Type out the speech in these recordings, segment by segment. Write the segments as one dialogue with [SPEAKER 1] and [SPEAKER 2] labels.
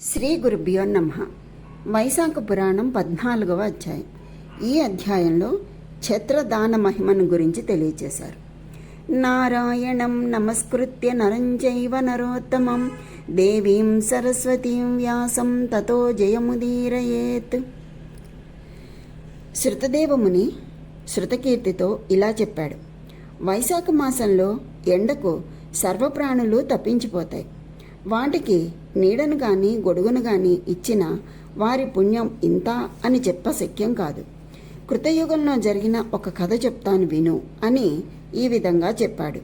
[SPEAKER 1] శ్రీ గురుభ్యో నమ. వైశాఖ పురాణం పద్నాలుగవ అధ్యాయం. ఈ అధ్యాయంలో ఛత్రదాన మహిమను గురించి తెలియచేశారు. నారాయణం నమస్కృత్య నరంజైవ నరోత్తమం. దేవీం సరస్వతీం వ్యాసం తతో జయముదీరయేత్. శృతదేవముని శృతకీర్తితో ఇలా చెప్పాడు. వైశాఖ మాసంలో ఎండకు సర్వప్రాణులు తప్పించిపోతాయి. వాటికి నీడను గాని గొడుగును గాని ఇచ్చిన వారి పుణ్యం ఇంత అని చెప్ప శక్యం కాదు. కృతయుగంలో జరిగిన ఒక కథ చెప్తాను విను అని ఈ విధంగా చెప్పాడు.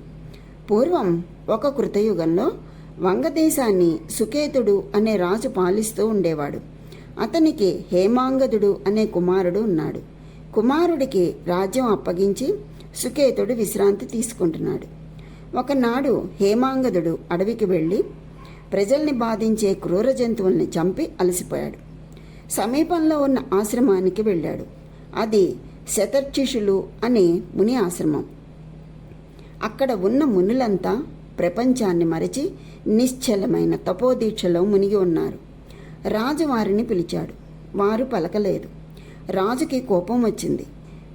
[SPEAKER 1] పూర్వం ఒక కృతయుగంలో వంగదేశాన్ని సుకేతుడు అనే రాజు పాలిస్తూ ఉండేవాడు. అతనికి హేమాంగదుడు అనే కుమారుడు ఉన్నాడు. కుమారుడికి రాజ్యం అప్పగించి సుకేతుడు విశ్రాంతి తీసుకుంటున్నాడు. ఒకనాడు హేమాంగదుడు అడవికి వెళ్ళి ప్రజల్ని బాధించే క్రూర జంతువుల్ని చంపి అలసిపోయాడు. సమీపంలో ఉన్న ఆశ్రమానికి వెళ్ళాడు. అది శతర్చిషులు అనే ముని ఆశ్రమం. అక్కడ ఉన్న మునులంతా ప్రపంచాన్ని మరచి నిశ్చలమైన తపోదీక్షలో మునిగి ఉన్నారు. రాజు వారిని పిలిచాడు. వారు పలకలేదు. రాజుకి కోపం వచ్చింది.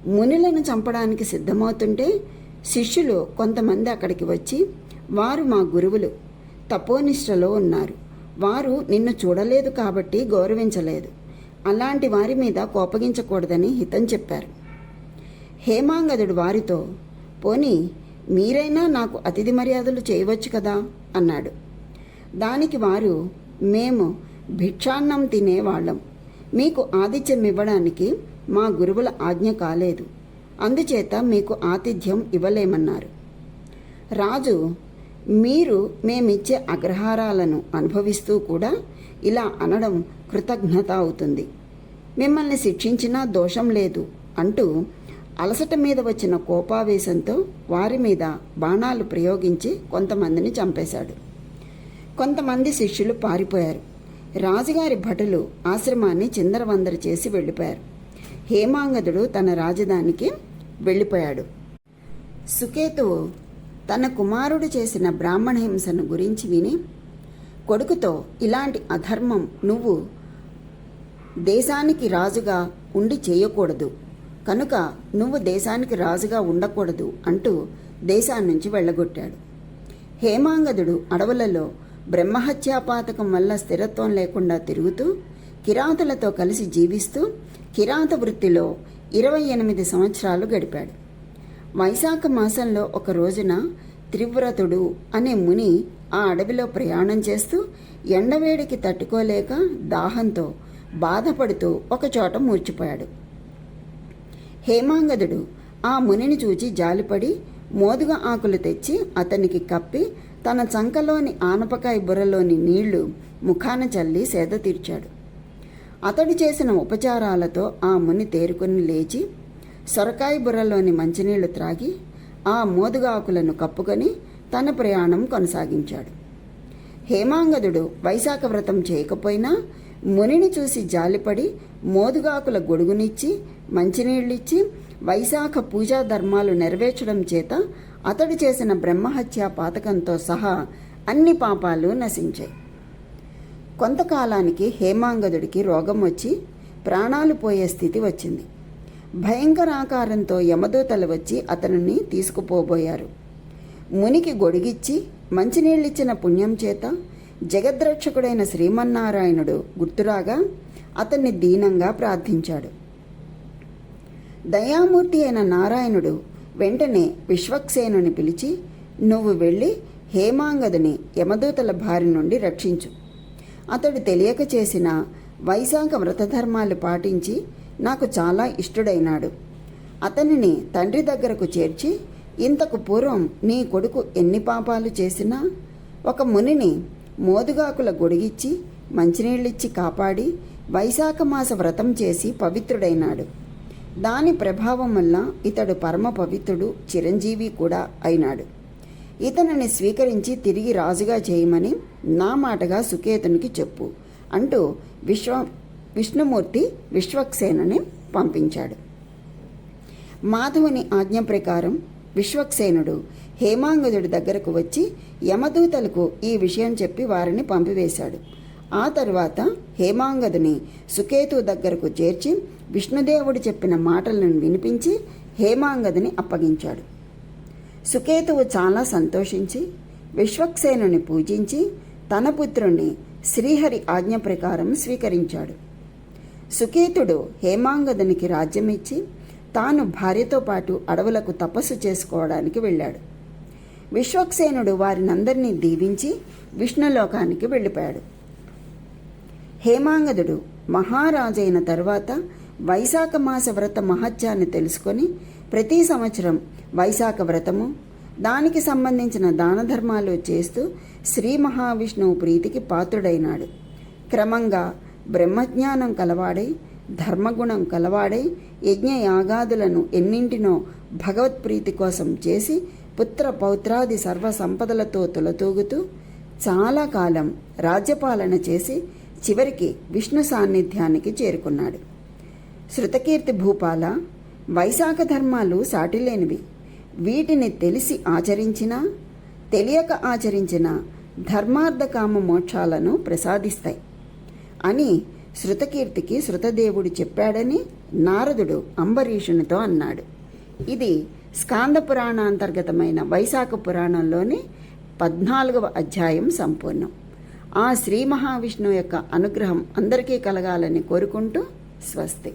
[SPEAKER 1] మునులను చంపడానికి సిద్ధమవుతుంటే శిష్యులు కొంతమంది అక్కడికి వచ్చి వారు మా గురువులు. తపోనిష్టలో ఉన్నారు. వారు నిన్ను చూడలేదు కాబట్టి గౌరవించలేదు. అలాంటి వారి మీద కోపగించకూడదని హితం చెప్పారు. హేమాంగదుడు వారితో పోనీ మీరైనా నాకు అతిథి మర్యాదలు చేయవచ్చు కదా? అన్నాడు. దానికి వారు మేము భిక్షాన్నం తినేవాళ్ళం మీకు ఆతిథ్యం ఇవ్వడానికి మా గురువుల ఆజ్ఞ కాలేదు. అందుచేత మీకు ఆతిథ్యం ఇవ్వలేమన్నారు. రాజు మీరు మేమిచ్చే అగ్రహారాలను అనుభవిస్తూ కూడా ఇలా అనడం కృతజ్ఞత అవుతుంది. మిమ్మల్ని శిక్షించినా దోషం లేదు అంటూ అలసట మీద వచ్చిన కోపావేశంతో వారి మీద బాణాలు ప్రయోగించి కొంతమందిని చంపేశాడు. కొంతమంది శిష్యులు పారిపోయారు. రాజుగారి భటులు ఆశ్రమాన్ని చిందరవందర చేసి వెళ్ళిపోయారు. హేమాంగదుడు తన రాజధానికి వెళ్ళిపోయాడు. సుకేతువు తన కుమారుడు చేసిన బ్రాహ్మణ హింసను గురించి విని కొడుకుతో ఇలాంటి అధర్మం నువ్వు దేశానికి రాజుగా ఉండి చేయకూడదు. కనుక నువ్వు దేశానికి రాజుగా ఉండకూడదు అంటూ దేశాన్నించి వెళ్ళగొట్టాడు. హేమాంగదుడు అడవులలో బ్రహ్మహత్యాపాతకం వల్ల స్థిరత్వం లేకుండా తిరుగుతూ కిరాతులతో కలిసి జీవిస్తూ కిరాత వృత్తిలో ఇరవై ఎనిమిది సంవత్సరాలు గడిపాడు. వైశాఖ మాసంలో ఒక రోజున త్రివ్రతుడు అనే ముని ఆ అడవిలో ప్రయాణం చేస్తూ ఎండవేడికి తట్టుకోలేక దాహంతో బాధపడుతూ ఒకచోట మూర్చిపోయాడు. హేమాంగదుడు ఆ మునిని చూచి జాలిపడి మోదుగ ఆకులు తెచ్చి అతనికి కప్పి తన చంకలోని ఆనపకాయ బుర్రలోని నీళ్ళు ముఖాన చల్లి సేద తీర్చాడు. అతడు చేసిన ఉపచారాలతో ఆ ముని తేరుకొని లేచి సొరకాయ బుర్రలోని మంచినీళ్ళు త్రాగి ఆ మోదుగాకులను కప్పుకొని తన ప్రయాణం కొనసాగించాడు. హేమాంగదుడు వైశాఖ వ్రతం చేయకపోయినా మునిని చూసి జాలిపడి మోదుగాకుల గొడుగునిచ్చి మంచినీళ్ళిచ్చి వైశాఖ పూజా ధర్మాలు నెరవేర్చడం చేత అతడు చేసిన బ్రహ్మహత్య పాతకంతో సహా అన్ని పాపాలు నశించాయి. కొంతకాలానికి హేమాంగదుడికి రోగం వచ్చి ప్రాణాలు పోయే స్థితి వచ్చింది. భయంకర ఆకారంతో యమదూతలు వచ్చి అతనిని తీసుకుపోబోయారు. మునికి గొడిగిచ్చి మంచినీళ్ళిచ్చిన పుణ్యం చేత జగద్రక్షకుడైన శ్రీమన్నారాయణుడు గుర్తురాగా అతన్ని దీనంగా ప్రార్థించాడు. దయామూర్తి అయిన నారాయణుడు వెంటనే విశ్వక్సేనుని పిలిచి నువ్వు వెళ్ళి హేమాంగదుని యమదూతల బారి నుండి రక్షించు. అతడు తెలియక చేసిన వైశాఖ వ్రతధర్మాలు పాటించి నాకు చాలా ఇష్టడైనాడు. అతనిని తండ్రి దగ్గరకు చేర్చి ఇంతకు పూర్వం నీ కొడుకు ఎన్ని పాపాలు చేసినా ఒక మునిని మోదుగాకుల గొడిగిచ్చి మంచినీళ్ళిచ్చి కాపాడి వైశాఖ మాస వ్రతం చేసి పవిత్రుడైనాడు. దాని ప్రభావం వల్ల ఇతడు పరమ పవిత్రుడు చిరంజీవి కూడా అయినాడు. ఇతనిని స్వీకరించి తిరిగి రాజుగా చేయమని నా మాటగా సుకేతునికి చెప్పు అంటూ విశ్వ విష్ణుమూర్తి విశ్వక్సేనుని పంపించాడు. మాధవుని ఆజ్ఞ ప్రకారం విశ్వక్సేనుడు హేమాంగదుడి దగ్గరకు వచ్చి యమదూతలకు ఈ విషయం చెప్పి వారిని పంపివేశాడు. ఆ తర్వాత హేమాంగదుని సుకేతు దగ్గరకు చేర్చి విష్ణుదేవుడు చెప్పిన మాటలను వినిపించి హేమాంగదుని అప్పగించాడు. సుకేతువు చాలా సంతోషించి విశ్వక్సేనుని పూజించి తన పుత్రుణ్ణి శ్రీహరి ఆజ్ఞ ప్రకారం స్వీకరించాడు. సుకేతుడు హేమాంగదునికి రాజ్యమిచ్చి తాను భార్యతో పాటు అడవులకు తపస్సు చేసుకోవడానికి వెళ్ళాడు. విశ్వక్సేనుడు వారినందరినీ దీవించి విష్ణులోకానికి వెళ్ళిపోయాడు. హేమాంగదుడు మహారాజైన తర్వాత వైశాఖ మాస వ్రత మహత్యాన్ని తెలుసుకొని ప్రతి సంవత్సరం వైశాఖ వ్రతము దానికి సంబంధించిన దాన ధర్మాలు చేస్తూ శ్రీ మహావిష్ణువు ప్రీతికి పాత్రుడైనాడు. క్రమంగా బ్రహ్మజ్ఞానం కలవాడై ధర్మగుణం కలవాడై యజ్ఞయాగాదులను ఎన్నింటినో భగవత్ప్రీతి కోసం చేసి పుత్ర పౌత్రాది సర్వ సంపదలతో తులతూగుతూ చాలా కాలం రాజ్యపాలన చేసి చివరికి విష్ణు సాన్నిధ్యానికి చేరుకున్నాడు. శృతకీర్తి భూపాల వైశాఖ ధర్మాలు సాటిలేనివి. వీటిని తెలిసి ఆచరించినా తెలియక ఆచరించిన ధర్మార్థకామ మోక్షాలను ప్రసాదిస్తాయి. అని శృతకీర్తికి శృతదేవుడు చెప్పాడని నారదుడు అంబరీషునితో అన్నాడు. ఇది స్కాంద పురాణాంతర్గతమైన వైశాఖ పురాణంలోని పద్నాలుగవ అధ్యాయం సంపూర్ణం. ఆ శ్రీ మహావిష్ణువు యొక్క అనుగ్రహం అందరికీ కలగాలని కోరుకుంటూ స్వస్తి.